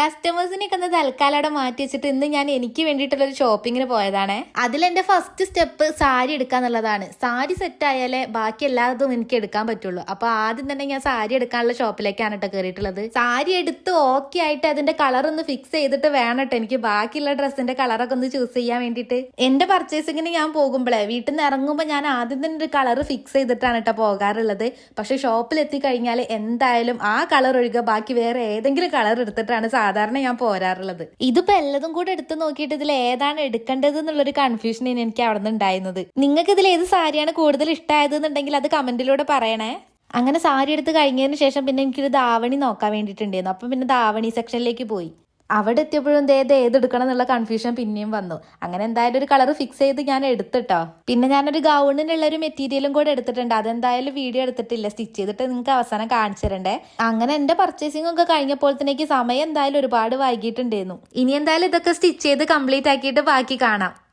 കസ്റ്റമേഴ്സിനെയൊക്കെ ഒന്ന് തൽക്കാലം അവിടെ മാറ്റി വെച്ചിട്ട് ഇന്ന് ഞാൻ എനിക്ക് വേണ്ടിയിട്ടുള്ള ഒരു ഷോപ്പിങ്ങിന് പോയതാണ്. അതിലെന്റെ ഫസ്റ്റ് സ്റ്റെപ്പ് സാരി എടുക്കുക എന്നുള്ളതാണ്. സാരി സെറ്റ് ആയാലേ ബാക്കി എല്ലാതും എനിക്ക് എടുക്കാൻ പറ്റുള്ളൂ. അപ്പൊ ആദ്യം തന്നെ ഞാൻ സാരി എടുക്കാനുള്ള ഷോപ്പിലേക്കാണ് കേട്ടോ കയറിയിട്ടുള്ളത് സാരി എടുത്ത് ഓക്കെ ആയിട്ട് അതിന്റെ കളർ ഒന്ന് ഫിക്സ് ചെയ്തിട്ട് വേണം എനിക്ക് ബാക്കിയുള്ള ഡ്രസ്സിന്റെ കളറൊക്കെ ഒന്ന് ചൂസ് ചെയ്യാൻ വേണ്ടിയിട്ട്. എന്റെ പർച്ചേസിങ്ങിന് ഞാൻ പോകുമ്പോഴേ വീട്ടിൽ നിന്ന് ഇറങ്ങുമ്പോൾ ഞാൻ ആദ്യം തന്നെ ഒരു കളർ ഫിക്സ് ചെയ്തിട്ടാണ് കേട്ടോ പോകാറുള്ളത്. പക്ഷെ ഷോപ്പിൽ എത്തിക്കഴിഞ്ഞാൽ എന്തായാലും ആ കളർ ഒഴികെ ബാക്കി വേറെ ഏതെങ്കിലും കളർ എടുത്തിട്ടാണ് സാധാരണ ഞാൻ പോരാറുള്ളത്. ഇതിപ്പോ എല്ലാതും കൂടെ എടുത്തു നോക്കിയിട്ട് ഇതിൽ ഏതാണ് എടുക്കേണ്ടത് എന്നുള്ളൊരു കൺഫ്യൂഷൻ എനിക്ക് അവിടെ നിന്ന് ഉണ്ടായിരുന്നത്. നിങ്ങൾക്ക് ഇതിൽ ഏത് സാരിയാണ് കൂടുതൽ ഇഷ്ടമായത് എന്നുണ്ടെങ്കിൽ അത് കമന്റിലൂടെ പറയണേ. അങ്ങനെ സാരി എടുത്ത് കഴിഞ്ഞതിന് ശേഷം പിന്നെ എനിക്കൊരു ദാവണി നോക്കാൻ വേണ്ടിയിട്ടുണ്ടായിരുന്നു. അപ്പം പിന്നെ ദാവണി സെക്ഷനിലേക്ക് പോയി. അവിടെ എത്തിയപ്പോഴും ഇത് ഏതെടുക്കണം എന്നുള്ള കൺഫ്യൂഷൻ പിന്നെയും വന്നു. അങ്ങനെ എന്തായാലും ഒരു കളർ ഫിക്സ് ചെയ്ത് ഞാൻ എടുത്തിട്ടോ. പിന്നെ ഞാനൊരു ഗൗണിനുള്ള ഒരു മെറ്റീരിയലും കൂടെ എടുത്തിട്ടുണ്ട്. അതെന്തായാലും വീഡിയോ എടുത്തിട്ടില്ല. സ്റ്റിച്ച് ചെയ്തിട്ട് നിങ്ങൾക്ക് അവസാനം കാണിച്ചു തരണ്ടേ. അങ്ങനെ എന്റെ പർച്ചേസിംഗ് ഒക്കെ കഴിഞ്ഞപ്പോഴത്തേക്ക് സമയം എന്തായാലും ഒരുപാട് വൈകിട്ടുണ്ടായിരുന്നു ഇനി എന്തായാലും ഇതൊക്കെ സ്റ്റിച്ച് ചെയ്ത് കംപ്ലീറ്റ് ആക്കിയിട്ട് ബാക്കി കാണാം.